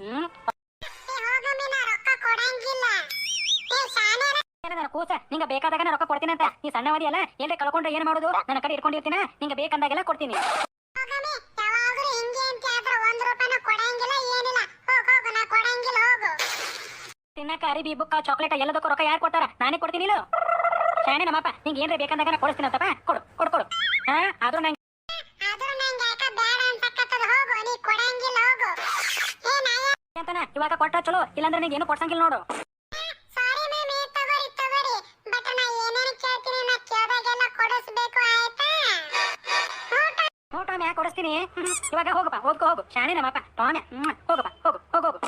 ಹ್ಮ್ ಕೂಸ ನಿಂಗ ಬೇಕಾದಾಗ ರೊಕ್ಕ ಕೊಡ್ತೀನಿ ಅಂತ. ನೀ ಸಣ್ಣವದಿ ಅಲ್ಲ ಎಲ್ಲಿ ಕಳ್ಕೊಂಡ್ರೆ ಏನ್ ಮಾಡುದು? ನನ್ನ ಕಡೆ ಇಟ್ಕೊಂಡಿರ್ತೀನ? ನಿಂಗ ಬೇಕಂದಾಗೆಲ್ಲ ಕೊಡ್ತೀನಿ. ತಿನ್ನಕ ಅರಿಬಿ ಬುಕ್ಕ ಚಾಕ್ಲೇಟ್ ಎಲ್ಲದಕ್ಕೂ ರೊಕ್ಕ ಯಾರು ಕೊಡ್ತಾರ? ನಾನೇ ಕೊಡ್ತೀನಿ ಶಾಣೆ ನಮ್ಮಪ್ಪ ನಿಂಗೆ ಏನ್ರ ಬೇಕಂದಾಗ ಕೊಡಿಸ್ತೀನಿ ಅಂತಪ್ಪ. ಕೊಡು ಕೊಡು. ಹಾ ಆದ್ರೂ ನಂಗೆ ಅಂತಾನೆ ಇವಾಗ ಕೊಟ್ಟ ಚಲೋ ಇಲ್ಲಾಂದ್ರೆ ನೀನು ಏನು ಕೊಡ್ಸಂಗಿಲ್ಲ ನೋಡು. ಕೊಡಿಸ್ತೀನಿ. ಇವಾಗ ಹೋಗಪ್ಪ ಹೋಗ್ಕೋ ಹೋಗು. ಶಾಣೆ ನಮ್ಮಪ್ಪ ಟಾಮೆ ಹೋಗಪ್ಪ ಹೋಗು ಹೋಗೋಗು